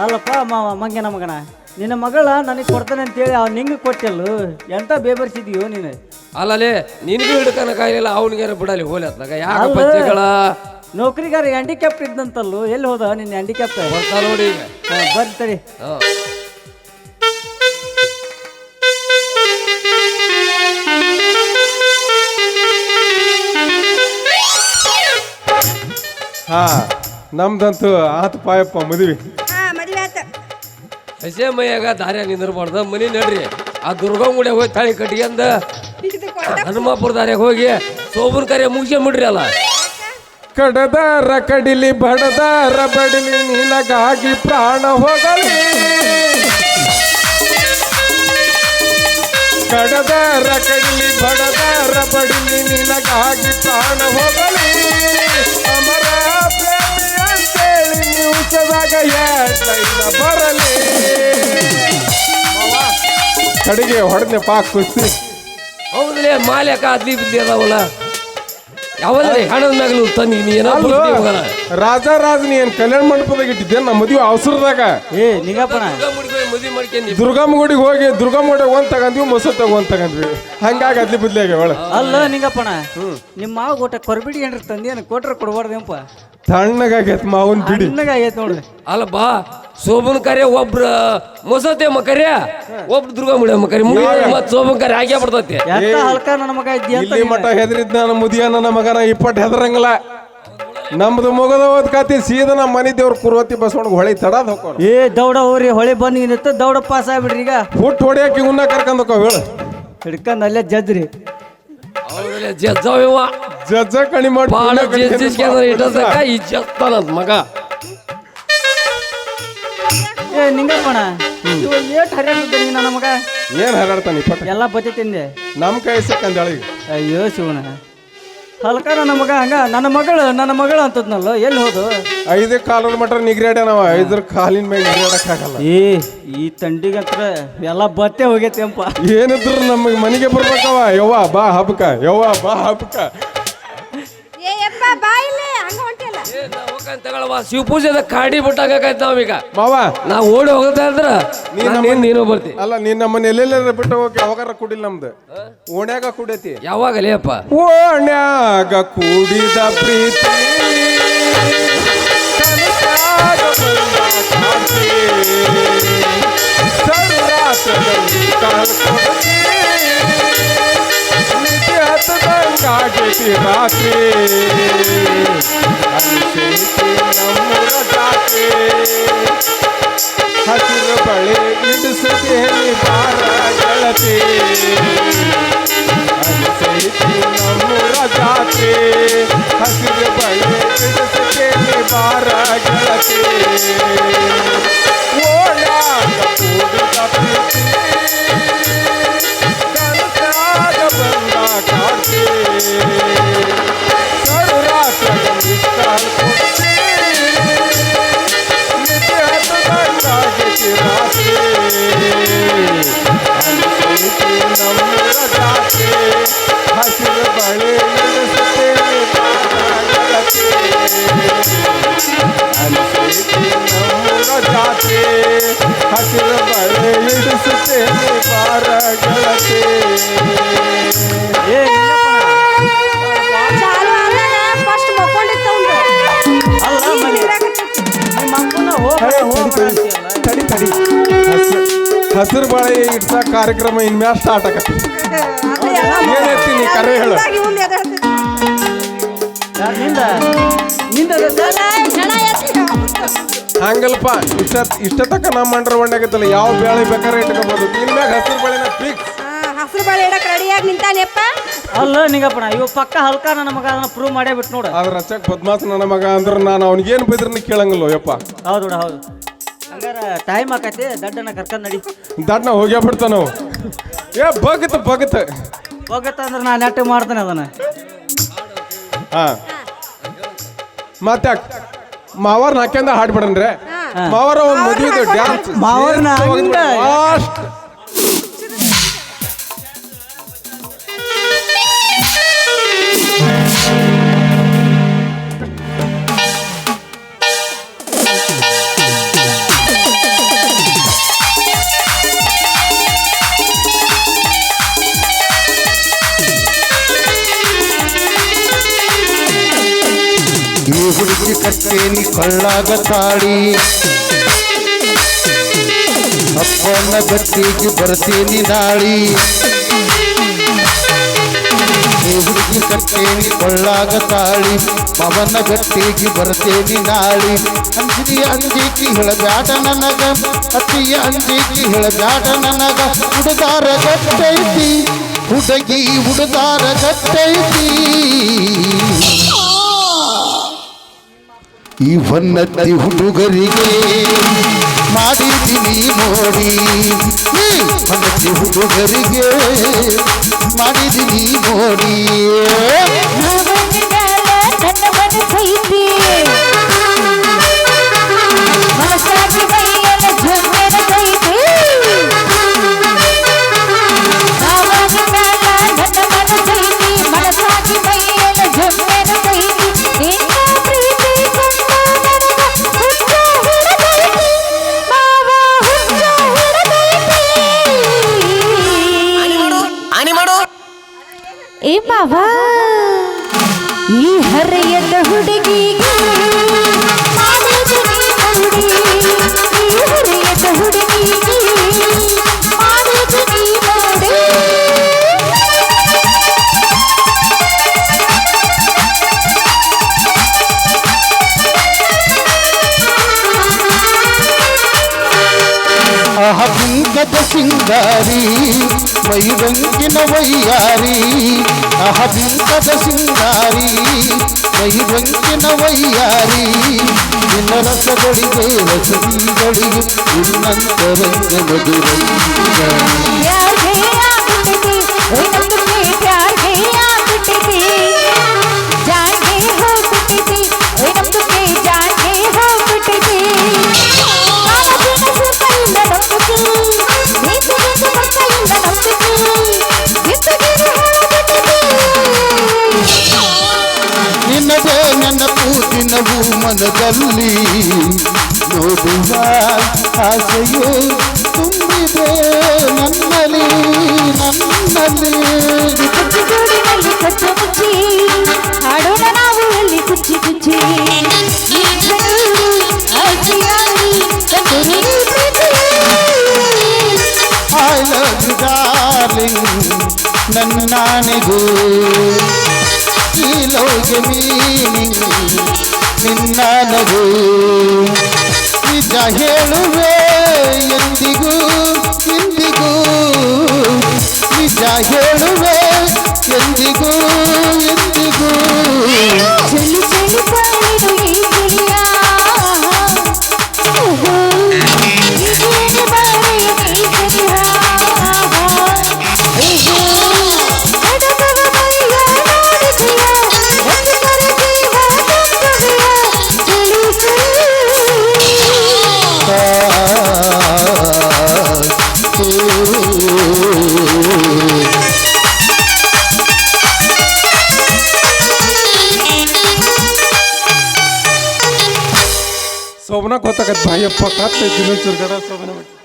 ಅಲ್ಲಪ್ಪ ಮಾವ ಮಂಗ್ಯನ ಮಗನ. ನಿನ್ನ ಮಗಳ ನನಗೆ ಕೊಡ್ತಾನೆ ಅಂತೇಳಿ ಅವ್ನು ನಿಂಗೆ ಕೊಟ್ಟಲ್ಲು. ಎಂತ ಬೇಬರ್ಸಿದ್ಯೋ ನೀನು? ಅಲ್ಲಲೇ ನಿನಗೂ ಕಾಯಿಲ್ಲ ಅವನಿಗೆ ಬಿಡಲಿ ಹೋಲಿ ಅತ್ಲಾಗ. ಯಾಕ ಅಲ್ಲ. ಬಚ್ಚಗಳ ನೌಕರಿಗಾರ ಹ್ಯಾಂಡಿಕ್ಯಾಪ್ಟ್ ಇದ್ದಂತಲ್ಲು ಎಲ್ಲಿ ಹೋದ ನಿನ್ನ ಹ್ಯಾಂಡಿಕ್ಯಾಪ್ಟ್ ಬರ್ತಾ ನೋಡಿ ಈಗ. ಹಾ. ಹಾ ನಮ್ದಂತೂ ಆತ ಪಾಯಪ್ಪ ಮದುವೆ. ಹಸೆ ಮೈಯಾಗ ದಾರ್ಯಾಗ ನಿಂದಿರ್ಬಾರ್ದ. ಮನಿ ನಡ್ರಿ. ಆ ದುರ್ಗಂಗುಡಿಯಾಗ ಹೋಗಿ ತಾಳಿ ಕಟ್ಕೊಂಡ ಹನುಮಾಪುರ ದಾರ್ಯಾಗ ಹೋಗಿ ಸೋಬನ್ ಕಾರ್ಯ ಮುಗಿಸ್ಕೊಂಬಿಡ್ರಿ ಅಲ್ಲ. ಕಡದಾರ ಕಡಿಲಿ, ಬಡದಾರ ಬಡಿಲಿ, ನಿನಗಾಗಿ ಪ್ರಾಣ ಹೋಗಲಿ. ಕಡದಾರ ಕಡಿಲಿ, ಬಡದಾರ ಬಡಿಲಿ, ನಿನಗಾಗಿ ಪ್ರಾಣ ಹೋಗಲಿ. ಅಮರ ಏಟೈನ ಬರಲಿ ಕಡೆಗೆ ಹೊಡೆದ್ನೆಪ್ಪ ಕುಸ್ತಿ. ಹೌದಲೇ ಮಾಲೆ ಅದ್ಲಿ ಬಿದ್ದಿ ಅದಾವಲ್ಲ ಯಾವಲ್ರಿ ಹಣದ ಮ್ಯಾಗಲು ತಂದಿ ನೀ ರಾಜ ರಾಜ ನೀ ಏನ್ ಕಲ್ಯಾಣ ಮಂಟಪದಾಗ ಇಟ್ಟಿದ್ದೆ ನಮ್ಮ ಮದುವೆ ಅವಸರದಾಗ. ಏ ಮದ್ವಿ ಮಾಡ್ಕೊಂಡಿ ದುರ್ಗಮ್ಮ ಗುಡಿಗೆ ಹೋಗಿ ದುರ್ಗಮ್ಮ ಗುಡಿಗೆ ಒಂದ್ ತಗಂದ್ವಿ ಮೊಸರು ತಗೊಂಡ್ ತಗೊಂಡ್ವಿ. ಹಂಗಾಗ ಅದ್ಲಿ ಬದ್ಲಿ ಆಗ್ಯಾವ ಒಳ ಅಲ್ಲ ನಿಂಗಪ್ಪಣ ನಿಮ್ಮ ಮಾವ ಊಟ ಕೊರಬಿಡಿ ಏನ್ರಿ ತಂದೇನು ಕೊಟ್ರೆ ಕೊಡ್ಬಾರ್ದೇಂಪ ತಣ್ಣಗಾಗೈತ್ ಮಾವನ್ ಬಿಡಿ ಆಗೈತೆ ನೋಡ್ರಿ. ಅಲ್ಲ ಬಾ. ಸೋಬನ್ ಕರೆ ಒಬ್ರ ಮೊಸತೆ ಮಕರ್ಯ ಒಬ್ರು ದುರ್ಗಾ ಮುಡಿಯ ಮಕರಿ ಮತ್ ಸೋಬನ್ ಕರೆ ಆಗೇ ಬರ್ತೈತಿ ಎಂತ ಹಲ್ಕ ನನ್ನ ಮಗ ಇದ್ದಿ ಅಂತ ಇಲ್ಲಿ ಮಠ ಹೆದರಿದ್ ನಾನು ಮುದಿಯ ನನ್ನ ಮಗನ ಇಪ್ಪಟ್ ಹೆದರಂಗಿಲ್ಲ. ನಮ್ದು ಮುಗದ ಓದ್ಕಾತಿ ಸೀದಾ ನಮ್ಮ ಮನೆ ದೇವ್ರ ಕುರುವತಿ ಬಸವಣ್ಣ ಹೊಳಿ ತಡ ಏ ದೌಡ ಹೋರಿ ಹೊಳೆ ಬಂದು ನಿಂತ ದೌಡ ಪಾಸ್ ಆಗ್ಬಿಡ್ರಿ ಈಗ. ಹುಟ್ಟು ಹೊಡಿಯಕ್ಕೆ ಇವನ್ನ ಕರ್ಕೊಂಡ್ ಹೋಗೋ ಹೇಳು. ಹಿಡ್ಕೊಂಡ್ ಅಲ್ಲೇ ಜಜ್ರಿ. ಹೌದಲೇ ಜಜ್ಜಾವಿವ ಜಜ್ಜ ಕಣಿ ಮಾಡಿ ಈ ಮಗ. ನಿಂಗಪ್ಪಣ ಇವ ಏಟ್ ಹರ್ಯಾಡ್ತಿದ್ದ ನೀ ನನ್ನ ಮಗ ಏನ್ ಹರಾಡ್ತಾನೆ ಇಪ್ಪಟ್ ಎಲ್ಲ ಬತ್ತೆ ತಿಂದೆ ನಮ್ ಕೈ ಸಿಕ್ಕಂದ ಈಗ ಅಯ್ಯೋ ಶಿವನ. ಹಲ್ಕಾರ ನನ್ನ ಮಗ ಹಂಗ ನನ್ನ ಮಗಳು ನನ್ನ ಮಗಳು ಅಂತದ್ನಲ್ಲ ಎಲ್ಲಿ ಹೋದು? ಐದು ಕಾಲದ ಮಟ್ಟ ನಿಗ್ರಾಡ್ಯಾನವ ಐದ್ರ ಕಾಲಿನ ಮೇಲೆ ನಿಗ್ರಾಡಕ್ ಆಗಲ್ಲ. ಏ ಈ ತಂಡಿಗತ್ರ ಎಲ್ಲ ಬತ್ತೆ ಹೋಗೈತೆ ಏನಿದ್ರು ನಮಗೆ ಮನೆಗೆ ಬರ್ಬೇಕವ ಯವ್ವ ಬಾ ಹಬ್ಬಕ ಯವ್ವ ಬಾ ಹಬ್ಬಕ ಶಿವ ಪೂಜೆದ ಕಾಡಿ ಬಿಟ್ಟಾಗೈತ್ ಈಗ ಮಾವ. ನಾ ಓಡಿ ಹೋಗ್ತಾ ಇದ್ರ ನೀನು ನೀನು ಬರ್ತಿ. ಅಲ್ಲ ನೀನ್ ಮನೆ ಎಲ್ಲೆಲ್ಲ ಬಿಟ್ಟು ಹೋಗಿ ಯಾವಾಗಾರ ಕುಡಿಲ್ಲ ನಮ್ದು? ಓಣ್ಯಾಗ ಕುಡೈತಿ ಯಾವಾಗಲೇ ಅಪ್ಪ. ಓಣ್ಯಾಗ ಕುಡಿದ ಪ್ರೀತಿ. ರಾತ್ರಿ. ಹಸಿರು ಬಳೆ ಇಡಿಸುತ್ತೇನೆ ಬಾರ ಗೆಳತಿ ಅನಿಸೈತಿ ನಮ್ಮೂರ ಜಾತ್ರೆ ಹಸಿರು ಬಳೆ ಇಡಿಸುತ್ತೇನೆ ಬಾರ ಗೆಳತಿ ಓಡಾಡ ಹಸಿರು ಬಾಳೆ ಇಟ್ಟ ಕಾರ್ಯಕ್ರಮ ಇನ್ಮ್ಯಾಲ ಸ್ಟಾರ್ಟ್ ಆಗತ್ತೆ. ಏನೈತಿ ನೀ ಕರೆ ಹೇಳು. ಹಂಗಲ್ಪ ಇಷ್ಟ ಇಷ್ಟ ತಕ್ಕ ನಮ್ಮ ಮಂಡ್ರ ಒಂಡಾಗತ್ತಲ್ಲ ಯಾವ ಬೇಳೆ ಬೇಕಾದ್ರೆ ಇಟ್ಕೋಬಹುದು ಇನ್ಮ್ಯಾಗ ಹಸಿರು ಬಾಳೆನ ಫಿಕ್ಸ್ ಹಸಿರು ಬಾಳೆ ಇಡಕ್ ರೆಡಿಯಾಗಿ ನಿಂತಾನೆಪ್ಪ. ಅಲ್ಲ ನಿಂಗಪ್ಪಣ ಇವ ಪಕ್ಕ ಹಲ್ಕ ನನ್ನ ಮಗ ಅದನ್ನ ಪ್ರೂವ್ ಮಾಡೇ ಬಿಟ್ಟು ನೋಡು. ಅದ್ರ ರಚಕ್ ಪದ್ಮಾಸನ ನನ್ನ ಮಗ ಅಂದ್ರೆ ನಾನು ಅವ್ನಿಗೇನು ಬೈದ್ರನ್ನ ಕೇಳಂಗಿಲ್ಲ ಯಪ್ಪ. ಹೌದು ಹೌದು. ಹಂಗಾರ ಟೈಮ್ ಆಕೈತಿ ದಡ್ಡನ ಕರ್ಕೊಂಡ್ ನಡಿ. ದಡ್ಡನ ಹೋಗ್ಯಾ ಬಿಡ್ತಾನ ನಾವು ಏ ಬಗತ್ ಬಗತ್. ಹೋಗತ್ತ ಅಂದ್ರೆ ನಾನು ನೆಟ್ಟು ಮಾಡ್ತೇನೆ ಅದನ್ನ. ಹಾ. ಮತ್ತೆ ಮಾವರ್ ನಾಕ್ಯಂದ ಹಾಡ್ಬಿಡನ್ರೆ. ಮಾವರ ಒಂದು ಮದುವೆ ಡ್ಯಾನ್ಸ್ ಮಾವರ್ನ ಹಂಗ. ಲಾಸ್ಟ್ ಕಟ್ಟೇನಿ ಕೊಳ್ಳಾಗ ತಾಳಿ. ಅಪ್ಪನ ಬಟ್ಟಿಗೆ ಬರ್ತೀನಿ ನಾಳಿ. ಹುಡುಗಿ ಕಟ್ಟೇನಿ ಕೊಳ್ಳಾಗ ತಾಳಿ. ಪವನ ಗಟ್ಟಿಗೆ ಬರ್ತೇನಿ ನಾಳಿ. ಅಂಜಿ ಅಂಜಿಕಿ ಹೇಳಬ್ಯಾಡ ನನಗ. ಅತ್ತಿಯ ಅಂಜಿಕಿ ಹೇಳಬ್ಯಾಡ ನನಗ. ಹುಡುಗಾರ ಗಟ್ಟೈತಿ. ಹುಡುಗಿ ಹುಡುಗಾರ ಗಟ್ಟೈತಿ. ಈ ಹೊನ್ನತ್ತಿ ಹುಡುಗರಿಗೆ ಮಾಡಿದ್ದೀನಿ ನೋಡಿ. ಈ ಹೊನ್ನತ್ತಿ ಹುಡುಗರಿಗೆ ಮಾಡಿದ್ದೀನಿ ನೋಡಿ. ಬಾಬಾ. ಈ ಹರೆಯದ ಹುಡುಗಿಗೆ ಸಿಂಗಾರಿ ಮೈರಂಗಿನ ವೈಯಾರಿ ಅಹಬಿಂಕದ ಸಿಂಗಾರಿ ಮೈರಂಗಿನ ವೈಯಾರಿ ನಿನ್ನ ರಸಗಳಿಗೆ ರಸಗಳಿಗೆ ಇನ್ನಂತರಂಗ ಮಧುರಂಗ ನನ್ನ ಕೂತಿನವು ಮನದಲ್ಲಿ ನೋಡುವ ಆಸೆಯು ತುಂಬಿದೆ ನನ್ನಲ್ಲಿ ನನ್ನಲ್ಲಿ. ಕಚ್ಚು ಮುಚ್ಚಿ ಹಾಡೋಣ ನಾವು ಅಲ್ಲಿ ಕುಚ್ಚಿ ಲವ್ ಯು ಡಾರ್ಲಿಂಗ್ ನನ್ನಾನೆಗೂ ಈ ಲೋಗೆ ಮೀನಿಂಗ್ ನಿನ್ನ ನಗು ನಿಜ ಹೇಳುವೆ ಎಂದಿಗೂ ಎಂದಿಗೂ ನಿಜ ಹೇಳುವೆ ಎಂದಿಗೂ ಸೋಮನ ಗೊತ್ತಾಗತ್ತೆ ಬಾಯಪ್ಪ ಕತ್ತೈತಿ ಇನ್ನೊಂಚೂರು ಗಡ ಸೋಮನ ಬಿಟ್ಟು